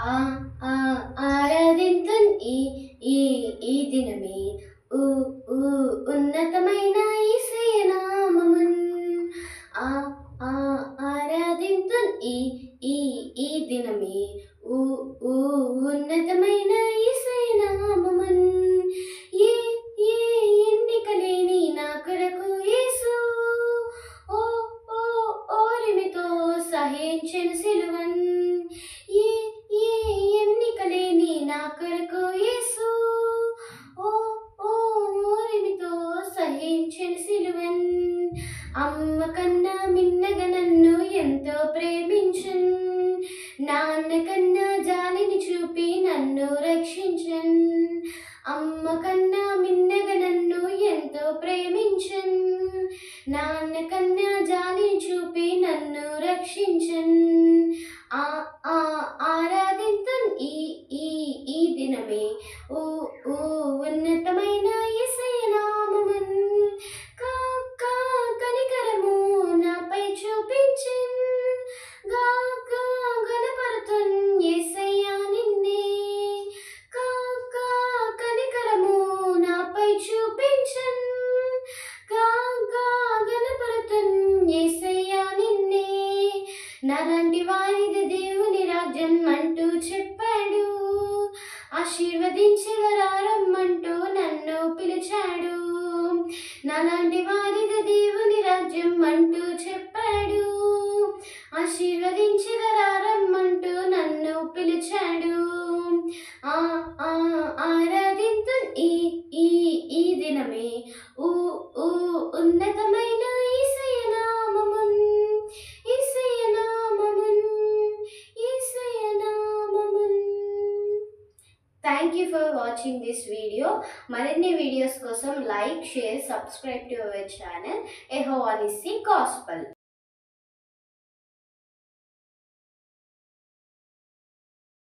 ఆ ఆ ఆరాధింతున్ ఈ ఈ ఈ దినమే. ఊ ఊ ఉన్నతమైన ఈ నామమున్ ఆ ఆ ఆరాధింతున్ ఈ ఈ ఈ దినమే. ఊ ఊ ఉన్నతమైన ఈ నామమున్ ఏ ఏ ఎన్నిక లేని నా కొరకు యేసు. ఓ ఓ ఓరిమితో సహించెను సిలువన్ అమ్మ కన్నా మిన్నగా నన్ను ఎంతో ప్రేమించన్. నాన్న కన్నా జాలిని చూపి నన్ను రక్షించన్. అమ్మ కన్నా మిన్నగా నన్ను ఎంతో ప్రేమించన్. నాన్న కన్నా జాలిని చూపి నన్ను రక్షించన్. ఆ ఆ నాలాంటి వారిది దేవుని రాజ్యం అంటూ చెప్పాడు. ఆశీర్వదించగరారమ్మంటూ నన్ను పిలిచాడు. నాలాంటి వారిది దేవుని రాజ్యం అంటూ చెప్పాడు. ఆశీర్వదించగరారమ్మంటూ నన్ను పిలిచాడు. ఆ thank you for watching this video మరిన్ని వీడియోస్ కోసం like share subscribe to our channel Jehovah Nissi gospel